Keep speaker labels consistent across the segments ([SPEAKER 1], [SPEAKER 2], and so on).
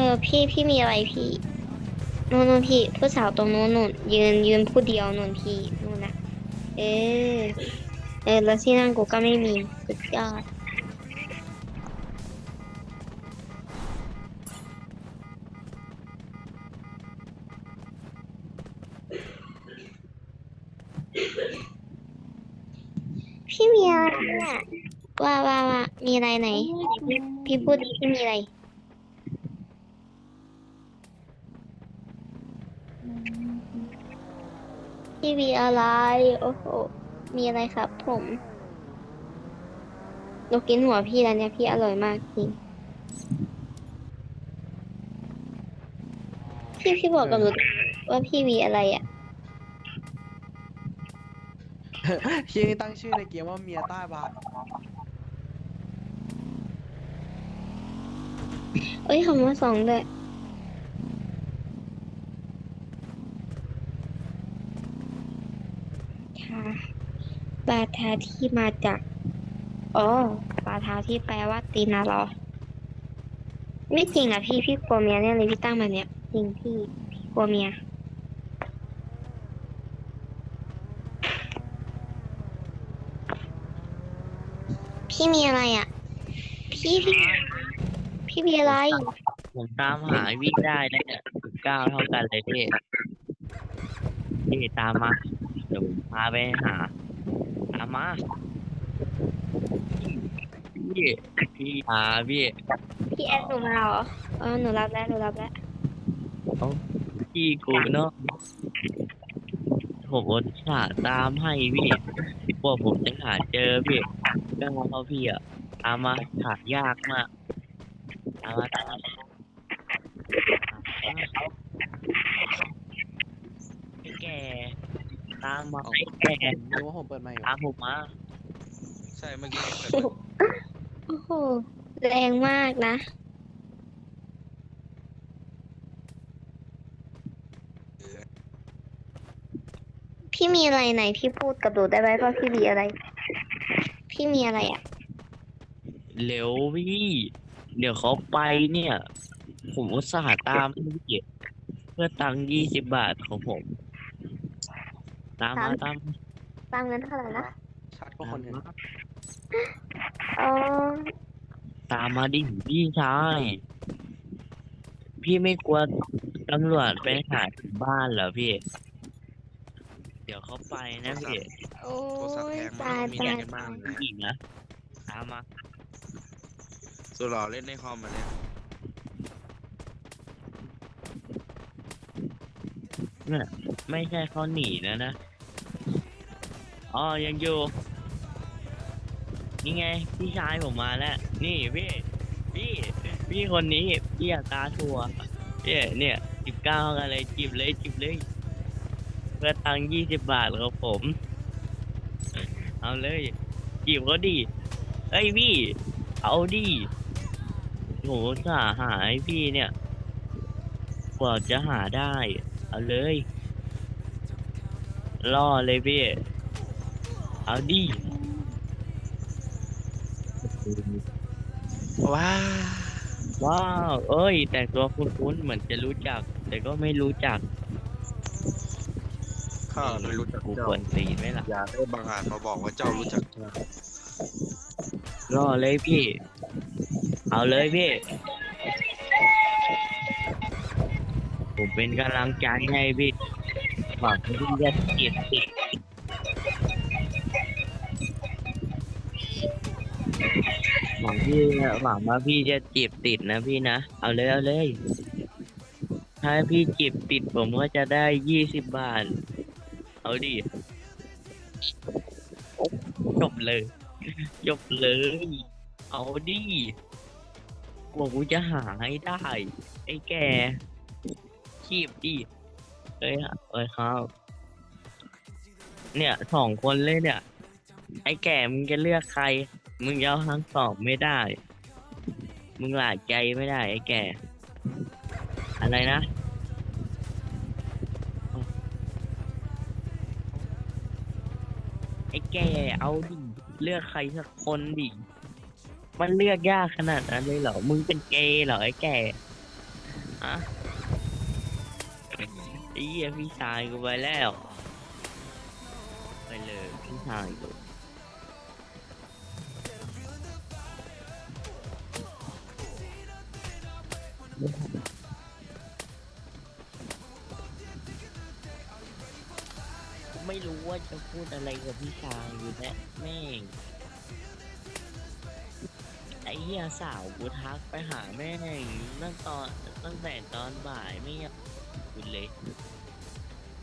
[SPEAKER 1] เออพี่พี่มีอะไรพี่นู่นนู่นพี่ ผู้สาวตรงนู้นนู่นยืนยืนผู้เดียวนู่นพี่นู่นนะเออเออแล้วที่นั่งกูก็ไม่มีสุดยอดพี่มีอะไรอะว่าว่าว่ามีอะไรไหน พี่พูดดิพี่มีอะไร พี่มีอะไร โอ้โห มีอะไรครับผมหนูกินหัวพี่แล้วเนี่ยพี่อร่อยมากจริง พี่พี่บอกกับหนูว่าพี่มีอะไรอะ
[SPEAKER 2] ชื่อนี่ตั้งชื่อในเกมว่าเมียใต้บาร์
[SPEAKER 1] เอ้ยคำว่าสองด้วยทา บาทาที่มาจากอ๋อบาทาที่แปลว่าตีนนะหรอ ไม่จริงอะพี่พี่กลัวเมียเนี่ยเลยพี่ตั้งแบบเนี้ยจริงพี่พี่กลัวเมียพี่มีอะไรอะ พี่พี่พี่มีอะไร
[SPEAKER 3] ผมตามหาวิ่งได้นะเนี่ยสิบเก้าเท่ากันเลยพี่พี่ตามมาเดี๋ยวผมพาไปหาามมาพี่พี่หาพี่
[SPEAKER 1] พี่แอดหนูมาเหรอเออหนูรับแล้วหนูรับแล้ว
[SPEAKER 3] พี่กูเนาะผมอุตส่าห์ตามให้พี่กว่าผมจะหาเจอพี่ก็เพราะพี่อะตามมาหายากมากตามมาตามมาไอ้แก่ ตามมาไอ้แก่
[SPEAKER 2] รู้ว่าผมเปิดไมค์อยู่
[SPEAKER 3] ตามผมมา
[SPEAKER 4] ใช่เมื่อกี้เปิด
[SPEAKER 1] โอ้โห แรงมากนะ พี่มีอะไรไหนพี่พูดกับหนูได้ไหมว่าพี่มีอะไร พี่มีอะไรอะ
[SPEAKER 3] เร็วพี่เดี๋ยวเขาไปเนี่ย ผมอุตส่าห์ตามพี่เพื่อตังค์ยี่สิบบาทของผม ตามมาตาม
[SPEAKER 1] ตามเงินเท่าไหร่นะ
[SPEAKER 2] ชัดกว่าคนอื่น
[SPEAKER 1] อ๋อ
[SPEAKER 3] ตามมาดิพี่ชายพี่ไม่กลัวตำรวจไปหาถึงบ้านเหรอพี่ เดี๋ยวเขาไปนะพี่
[SPEAKER 1] โอ้
[SPEAKER 4] โทรศัพท์
[SPEAKER 1] ย
[SPEAKER 4] แพง
[SPEAKER 1] ตายตาย
[SPEAKER 4] มันมีกันมากนะ
[SPEAKER 3] อีกนะตามมา
[SPEAKER 4] สุดหล่อเล่นในคอมมาเนี่ย
[SPEAKER 3] เนี่ยไม่ใช่เขาหนีนะนะ อ๋อยังอยู่ นี่ไง พี่ชายผมมาแล้ว นี่พี่ พี่ พี่คนนี้พี่อาตาทัวร์เนี่ยเนี่ยสิบเก้ากันเลยจิบเลยจิบเลย เพื่อตังยี่สิบบาทครับผม เอาเลยจีบเขาดิเอ้ยพี่ เอาดิโหสาหาให้พี่เนี่ย กว่าจะหาได้ เอาเลยล่อเลยพี่ เอาดิ
[SPEAKER 4] ว้า
[SPEAKER 3] ว้าว เอ้ย แต่งตัวคุ้นๆเหมือนจะรู้จัก แต่ก็ไม่รู้จัก
[SPEAKER 4] ข้าไม่รู้จัก
[SPEAKER 3] กู
[SPEAKER 4] เจ้า
[SPEAKER 3] ควรสีไหมล่ะ
[SPEAKER 4] อย่าได้บังอาจมาบอกว่าเจ้ารู้จักข้า
[SPEAKER 3] ล่อเลยพี่ เอาเลยพี่ ผมเป็นกำลังใจให้พี่หวังที่จะเกียรติ พี่หวังว่าพี่จะจีบติดนะพี่นะ เอาเลยเอาเลย ถ้าพี่จีบติดผมก็จะได้ยี่สิบบาท เอาดิจบเลยจบเลย เอาดิกว่ากูจะหาให้ได้ ไอ้แกขีบดิเอ้ยเอ้ยครับ เนี่ยสองคนเลยเนี่ย ไอ้แก่มึงจะเลือกใคร มึงจะเอาทั้งสองไม่ได้ มึงหลาดใจไม่ได้ไอ้แก่ อะไรนะ ไอ้แก่เอาดิ เลือกใครสักคนดิ มันเลือกยากขนาดนั้นเลยเหรอ มึงเป็นเกย์เหรอไอ้แก่อะไอ้เหี้ยพี่ชายกูไปแล้ว ไปเลยพี่ชายกู ว่าจะพูดอะไรกับพี่ชายอยู่แน่แม่งไอ้เหี้ยสาวกูทักไปหาแม่งตั้งตอนตั้งแต่ตอนบ่ายไม่อยากคุยเลย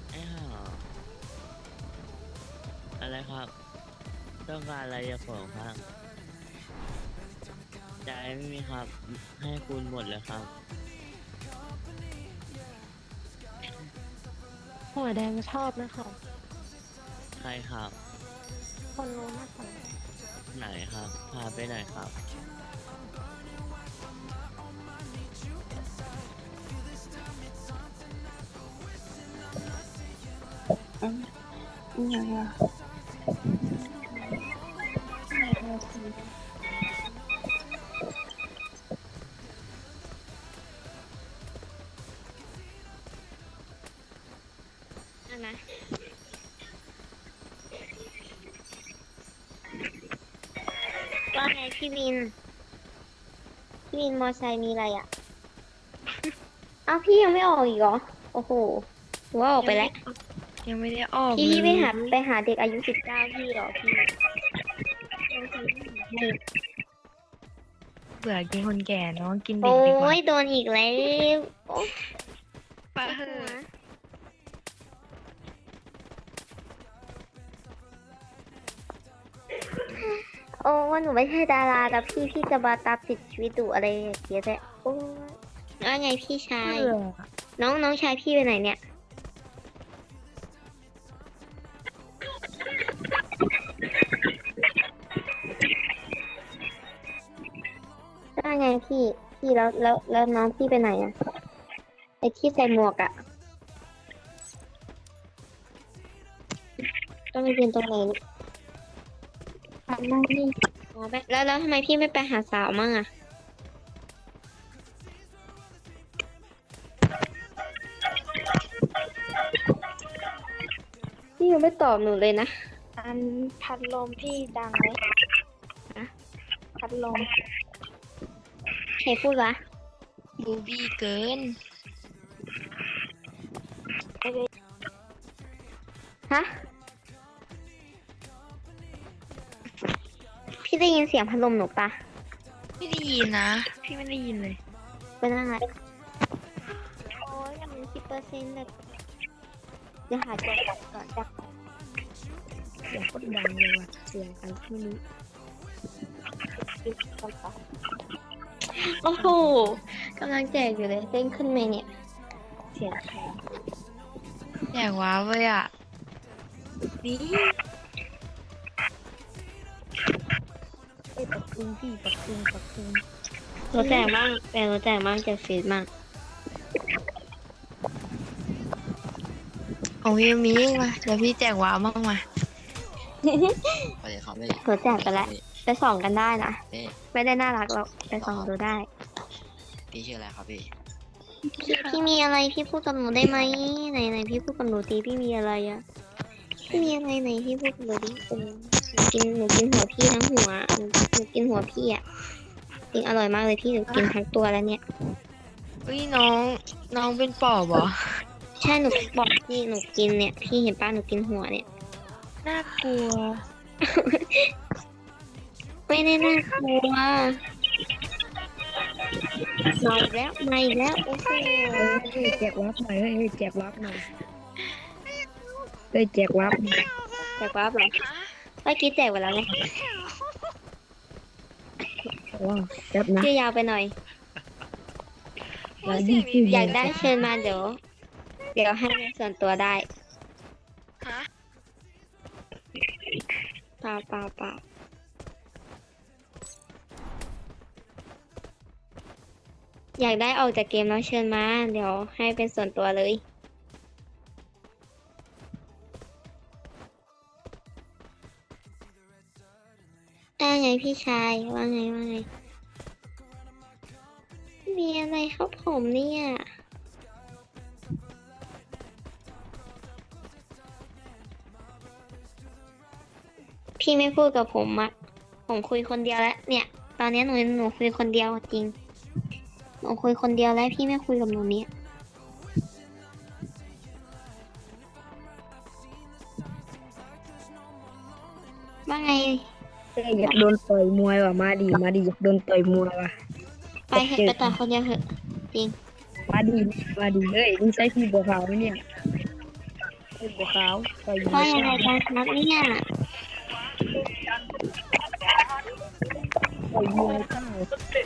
[SPEAKER 3] ไอ้ห่าอะไรครับ ต้องการอะไรจากผมครับใจไม่มีครับ ให้คุณหมดเลยครับ
[SPEAKER 5] หัวแดงชอบนะคะ
[SPEAKER 3] รครับ
[SPEAKER 5] คนรู้มากกว่า
[SPEAKER 3] ไหนครับ พาไปไหนครับ
[SPEAKER 5] อย่างเงี้ย
[SPEAKER 1] มอไซค์มีอะไรอะอ้าวพี่ยังไม่ออกอีกเหรอ โอ้โหหรือว่าออกไปแล้ว
[SPEAKER 5] ยังไม่ได้ออก
[SPEAKER 1] พี่พี่ไป
[SPEAKER 5] เลย
[SPEAKER 1] หาไปหาเด็กอายุสิบเก้าพี่เหรอพี่
[SPEAKER 5] เบื่อกินคนแก่เนาะกินเด็
[SPEAKER 1] โอ้
[SPEAKER 5] กดีกว่าย
[SPEAKER 1] โดนอีกแล้วโอ้
[SPEAKER 5] ปะเหอะ
[SPEAKER 1] อ้ว่าหนูไม่ใช่ดาราแต่พี่พี่จะมาตามติดชีวิตดูอะไรอย่างเงี้ยแหละโอ้แล้วไงพี่ชาย
[SPEAKER 5] เบื่อ
[SPEAKER 1] น้องน้องชายพี่ไปไหนเนี่ย ได้ไงพี่ พี่แล้วแล้วแล้วน้องพี่ไปไหนอะไอที่ใส่หมวกอะต้องไปเรียนตรงไหน ลูก
[SPEAKER 5] ทำหน้าที่
[SPEAKER 1] อ๋อไปแล้วแล้วทำไมพี่ไม่ไปหาสาวมั่งอะพี่ยังไม่ตอบหนูเลยนะ
[SPEAKER 5] อันพัดลมพี่ดังไหม
[SPEAKER 1] ฮะ
[SPEAKER 5] พัดลม
[SPEAKER 1] ใครพูดวะ
[SPEAKER 5] บูบี้เกิน
[SPEAKER 1] ฮะพี่ได้ยิน เสียงพัดลมหนูปะ
[SPEAKER 5] ไม่ได้ยินนะ พี่ไม่ได้ยินเลย
[SPEAKER 1] เป็นอะไรโอ้ยยังมีสิบเปอร์เซ็นต์เลยเดี๋ยวหาตัวกลับก่อนจ้ะ
[SPEAKER 5] เสียงโคตรดังเลยว่ะเสียงอะไรไม่รู้
[SPEAKER 1] โอ้โหกำลังแจกอยู่เลยเด้งขึ้นไหมเนี่ย
[SPEAKER 5] เสียงใครอยากว้าวเลยอะนี่ อ้ยปักตุงพี่ปักตุงปักตุง
[SPEAKER 1] รู้แจกบ้างแต่รู้แจกบ้างจากฟีดบ้าง
[SPEAKER 5] ของพี่มีมาเดี๋ยวพี่แจกว้าวมากมา
[SPEAKER 6] สวัสดีครับพี่
[SPEAKER 1] รู้แจกไปแล้วไปส่องกันได้นะ
[SPEAKER 6] พี่
[SPEAKER 1] ไม่ได้น่ารักหรอกไปส่องดูได้
[SPEAKER 6] พี่ชื่ออะไรครับพี่
[SPEAKER 1] พี่พี่มีอะไรพี่พูดกับหนูได้ไหมไหนไหนพี่พูดกับหนูตีพี่มีอะไรอะ พี่มีอะไรไหนพี่พูดกับหนูดิเออหนูกินหนูกินหัวพี่ทั้งหัวหนูหนูกินหัวพี่อะจริงอร่อยมากเลยพี่หนูกินทั้งตัวแล้วเนี่ย
[SPEAKER 5] อุ้ยน้องน้องเป็นปอบเหรอ
[SPEAKER 1] ใช่หนูบอกพี่หนูกินเนี่ยพี่เห็นป้าหนูกินหัวเนี่ย
[SPEAKER 5] น่ากลัว
[SPEAKER 1] ไม่ได้น่ากลัวมาอีกแล้วมาอีกแล้วโอ้โห
[SPEAKER 5] เฮ้ยแจกวับหน่อยเฮ้ยแจกวับหน่อย เฮ้ยแจกวับหน่อย
[SPEAKER 1] แจกวับเหรอเมื่อกี้แจกไปแล้วไง
[SPEAKER 5] ว้าวแป๊บนะ
[SPEAKER 1] ชื่อยาวไปหน่อย
[SPEAKER 5] แล้วนี่คือ
[SPEAKER 1] อยากได้เชิญมาเดี๋ยว เดี๋ยวให้ในส่วนตัวได้
[SPEAKER 5] ฮะ
[SPEAKER 1] เปล่าเปล่าเปล่าอยากได้ออกจากเกมแล้วเชิญมา เดี๋ยวให้เป็นส่วนตัวเลย ได้ไงพี่ชาย ว่าไงว่าไง มีอะไรครับผมเนี่ยพี่ไม่พูดกับผมอะผมคุยคนเดียวแล้ว เนี่ย ตอนนี้หนูหนูคุยคนเดียวจริง หนูคุยคนเดียวแล้วพี่ไม่คุยกับหนูเนี่ยว่าไง
[SPEAKER 5] อ้ยอยากโดนต่อยมวยว่ะมาดีมาดีอยากโดนต่อยมวยว่ะ
[SPEAKER 1] ไปเถอะไปต่อคนเดียวเถอะจริง
[SPEAKER 5] มาดีมาดีเฮ้ยนี่ใช่พี่บัวขาวไหมเนี่ยพี่บัวขาวต่อยมว
[SPEAKER 1] ว่ายยังไงกันครับเนี่ย
[SPEAKER 5] ต่อยมวยเจ้า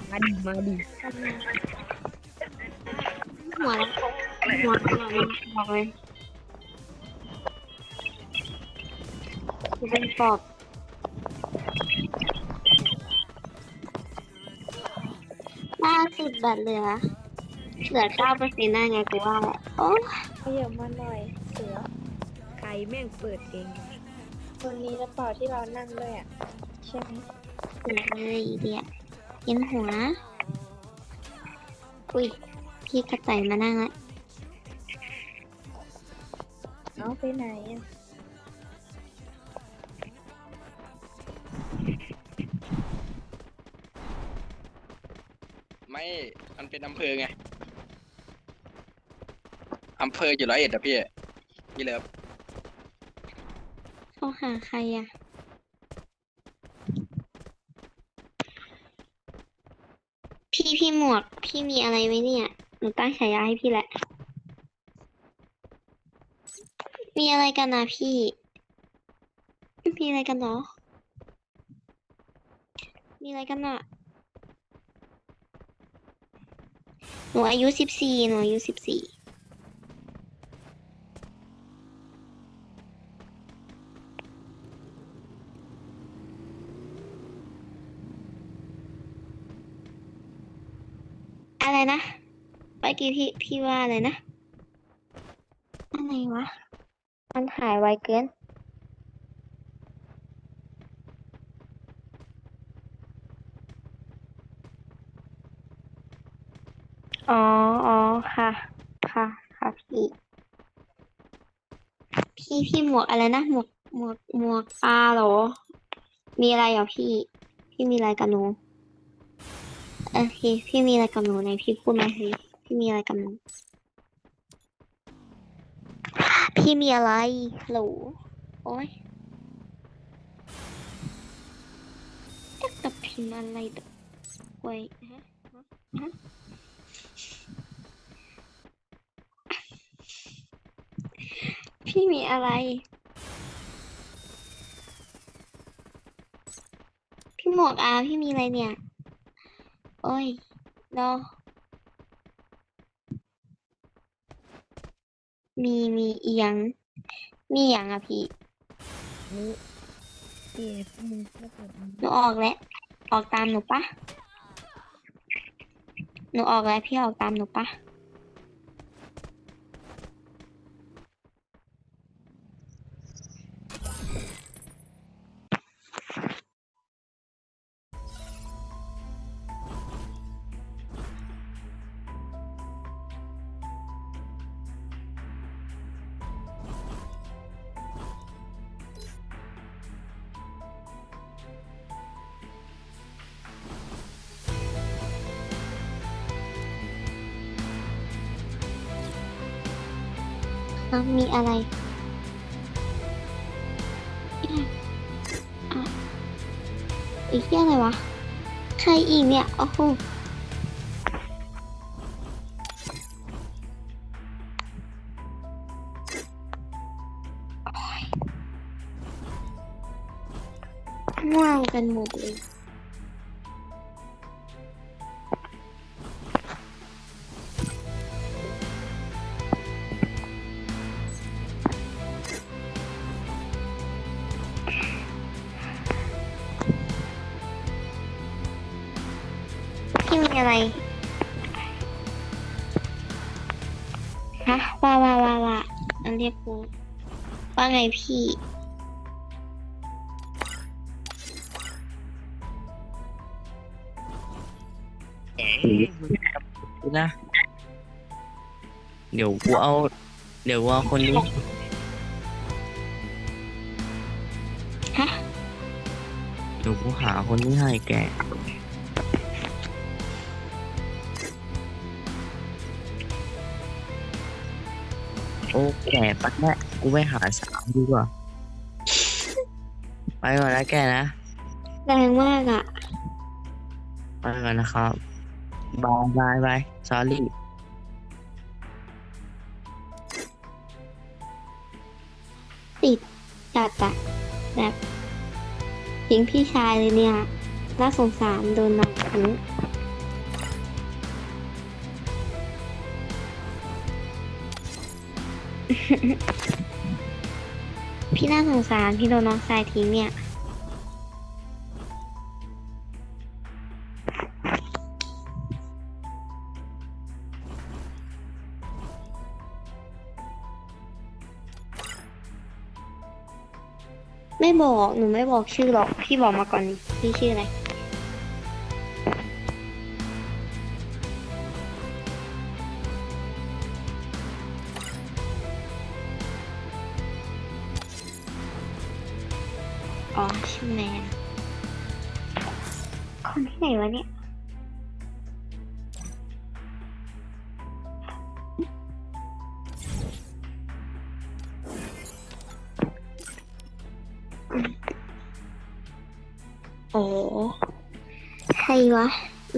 [SPEAKER 5] มาดีมาดี
[SPEAKER 1] หัวหัวหัวมันบอกเลยกูเป็นปอบ บัตรเหลือเหลือเก้าเปอร์เซ็นต์ได้ไงกูว่าแหละโอ้
[SPEAKER 7] ขยับมาหน่อย เสือ
[SPEAKER 5] ใครแม่งเปิดเอง
[SPEAKER 7] คนนี้หรือเปล่าที่เรานั่งด้วยอะใช่ไหม
[SPEAKER 1] เลยเดียเห็นหัว อุ้ยพี่กระต่ายมานั่งละ
[SPEAKER 7] เอาไปไหนอะ
[SPEAKER 8] ไม่มันเป็นอำเภอไงอำเภออยู่ร้อยเอ็ดอะพี่พี่เลิฟ
[SPEAKER 1] เขาหาใครอะพี่พี่หมวก พี่มีอะไรไหมเนี่ย หนูตั้งฉายาให้พี่แหละ มีอะไรกันนะพี่ มีอะไรกันเนาะมีอะไรกันอะ หนูอายุสิบสี่หนูอายุสิบสี่อะไรนะเมื่อกี้พี่พี่ว่าอะไรนะ อะไรวะ มันหายไวเกิน อ๋อ อ๋อ ค่ะ ค่ะ ค่ะพี่ พี่ พี่ หมวกอะไรนะหมวกหมวกหมวกปลาเหรอ มีอะไรเหรอพี่ พี่มีอะไรกับหนูโอเคพี่มีอะไรกับหนูไหนพี่พูดมาสิพี่มีอะไรกับหนูพี่มีอะไรหรูโอ้ยจะกับพิมอะไรแบบโว้ฮะฮะฮะ พี่มีอะไร พี่หมวกอาพี่มีอะไรเนี่ย โอ้ยรอมีมีอีหยังมีอย่างอะพี่
[SPEAKER 5] นี่พี่พวกมึงก็เปิด
[SPEAKER 1] หนูออกแล้ว ออกตามหนูปะหนูออกแล้วพี่ออกตามหนูปะ อ้ามีอะไรอีกเรื่องอะไรวะ ใครอีกเนี่ย โอ้โหว้าวกันหมดเลย อะไรฮะว่าว่าว่าว่าอันเรียกกูว่าไงพี่
[SPEAKER 3] เอ๊ะมึงทำดูนะเดี๋ยวกูเอา เดี๋ยวกูเอาคนนี้
[SPEAKER 1] ฮะ
[SPEAKER 3] เดี๋ยวกูหาคนนี้ให้แก โอ้แกปัดแม่กูไปหาสาวดีกว่า ไปก่อนนะแกนะ
[SPEAKER 1] แรงมากอะ
[SPEAKER 3] ไปก่อนนะครับบายบายบาย sorry
[SPEAKER 1] ติดจัดอะแบบทิ้งพี่ชายเลยเนี่ย น่าสงสารโดนน้องทิ้ง พี่น่าสงสารพี่โดนน้องชายทิ้งเนี่ย ไม่บอกหนูไม่บอกชื่อหรอก พี่บอกมาก่อนดิพี่ชื่ออะไร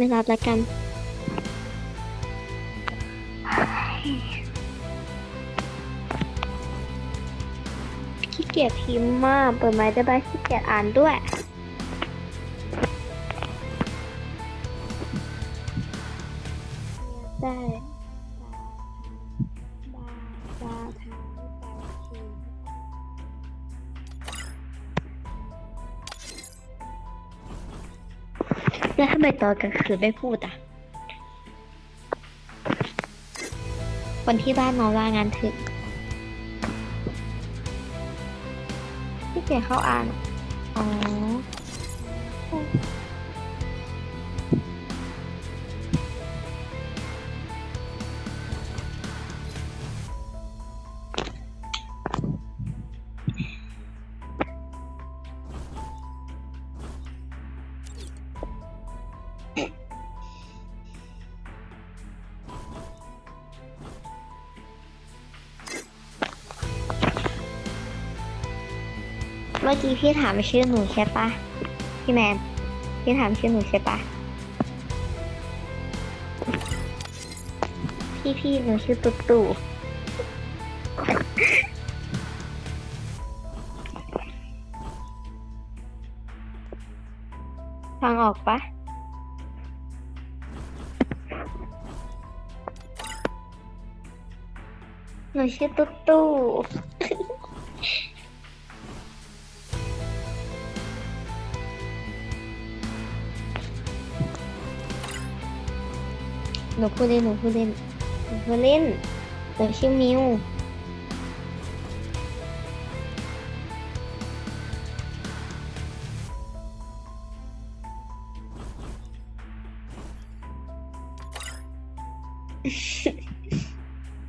[SPEAKER 1] ไม่รับแล้วกัน ขี้เกียจพิมพ์มาก เปิดไม้ได้ไหมขี้เกียจอ่านด้วย ไมตอนกลางคืนไม่พูดอะ คนที่บ้านนอนว่างานถึงพี่เก๋เข้าอ่าน อ๋อ มื่อกี้พี่ถามชื่อหนูใช่ปะพี่แมนพี่ถามชื่อหนูใช่ปะพี่พี่หนูชื่อตุ๊ตู่ ฟังออกปะหนูชื่อตุ๊ตู่ นูพูดเล่นหนูพูดเล่นหนูพูดเล่นหนูชื่อมิว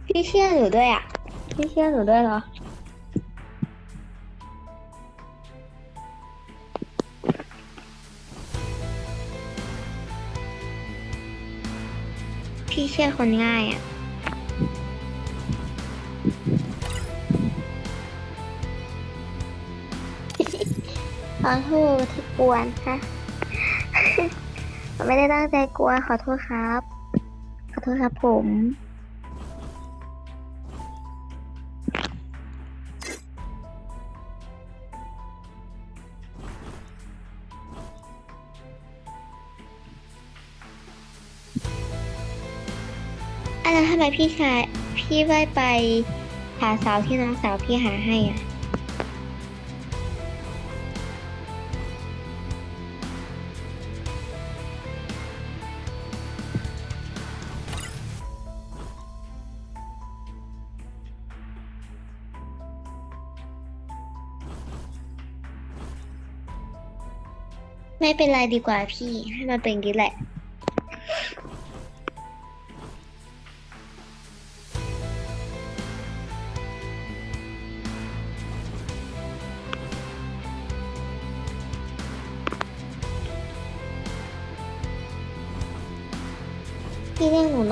[SPEAKER 1] พี่เชื่อหนูด้วยอะพี่เชื่อหนูด้วยเหรอ ชื่อคนง่ายอะ ขอโทษที่กวนฮะไม่ได้ตั้งใจกวนขอโทษครับ ขอโทษครับผม ไมพี่ชายพี่ไม่ไปหาสาวที่น้องสาวพี่หาให้อะ ไม่เป็นไรดีกว่าพี่ให้มันเป็นอย่างนี้แหละ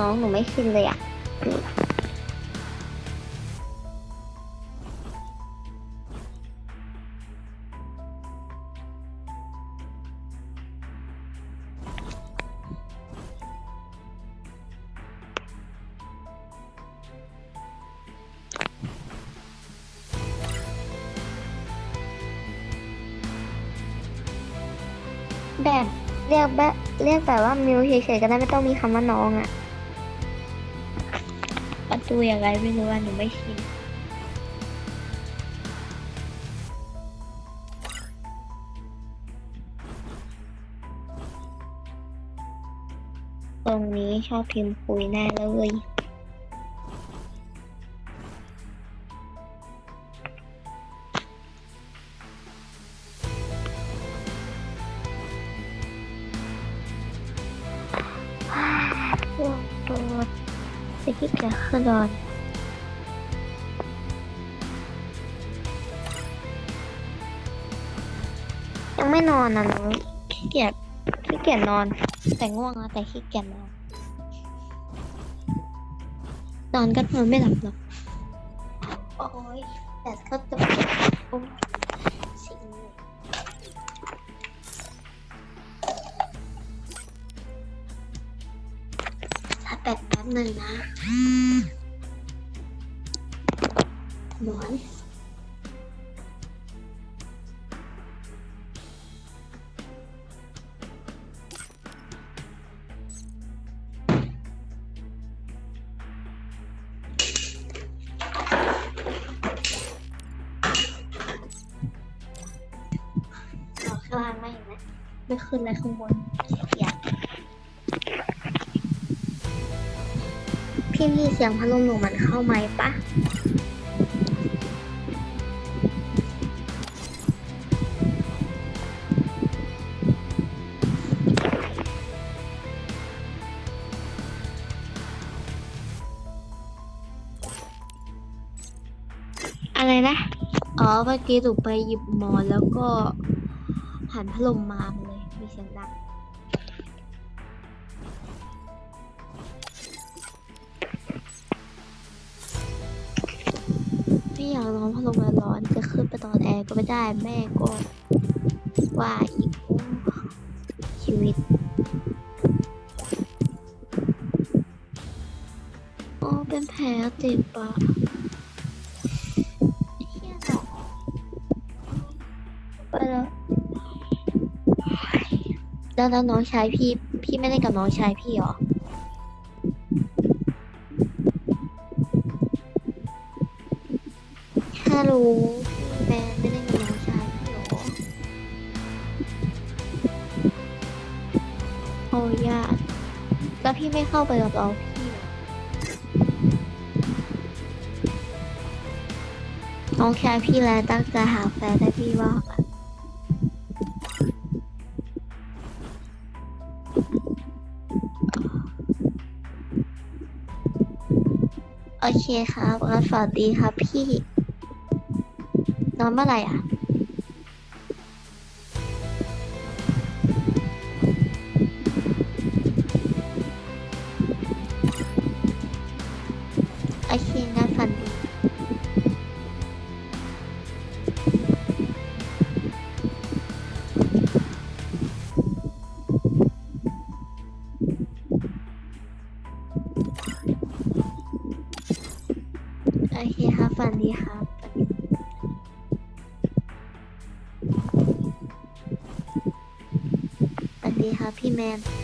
[SPEAKER 1] น้องหนูไม่ชินเลยอะแบบเรียกแบบเรียกแบบว่ามิวเฉยๆก็ได้ไม่ต้องมีคำว่าน้องอะประ ตูอย่างไรไม่รู้ว่าหนูไม่ชินตรงนี้ชอบพิมพ์คุยแน่เลย คิดอนยังไม่นอนนะหนูขี้เกียจขี้เกียจนอน แต่ง่วงนะแต่ขี้เกียจนอน นอนก็นอนไม่หลับหรอก โอ้ยแต่ก็จะโอ้ ป๊บหนึ่งนะหนอนออกข้างล่างไม่เห็นไหมไม่ขึ้นเลยข้างบนอยากพี่มีเสียงพัดลมหนูมันเข้าไหมปะอะไรนะ อ๋อเมื่อกี้หนูไปหยิบหมอนแล้วก็หันพัดลมมา ไม่อยากนอนพัดลมร้อนจะขึ้นไปตอนแอร์ก็ไม่ได้แม่ก็ว่าอีกชีวิตโอ้เป็นแผลเจ็บปะเฮียหนอไปแล้วแล้วน้องชายพี่ พี่ไม่เล่นกับน้องชายพี่เหรอ ฮัลโหลพี่แมนไม่เล่นกับน้องชายพี่เหรอโอ้ยากแล้วพี่ไม่เข้าไปกับเราพี่หรอน้องชายพี่แล้วตั้งใจหาแฟนได้พี่ว่าโอเคครับงั้นสวัสดีครับพี่ นอนเ man.